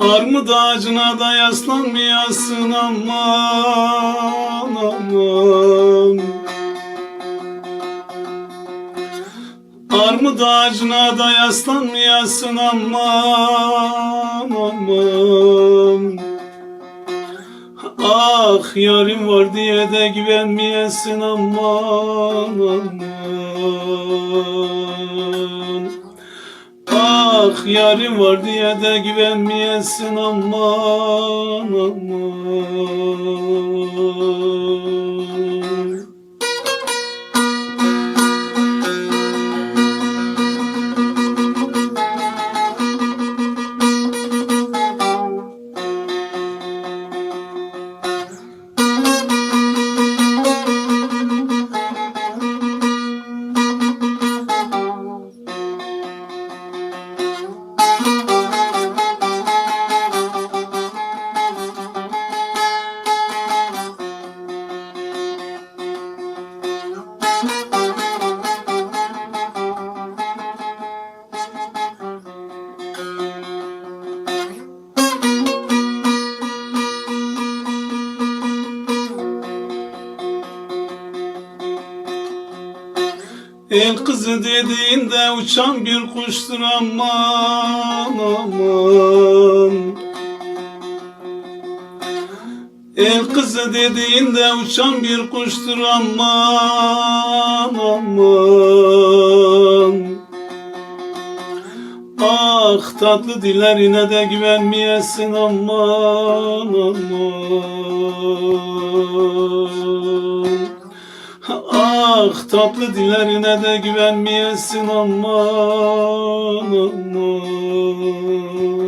Armut ağacına da yaslanmayasın aman aman. Armut ağacına da yaslanmayasın aman aman. Ah yarim var diye de güvenmeyesin aman aman Ah yarim var diye de güvenmeyesin aman aman El kızı dediğinde uçan bir kuştur aman aman. El kızı dediğinde uçan bir kuştur aman aman. Ah tatlı dillerine de güvenmeyesin aman aman Ah tatlı dillerine de güvenmeyesin aman aman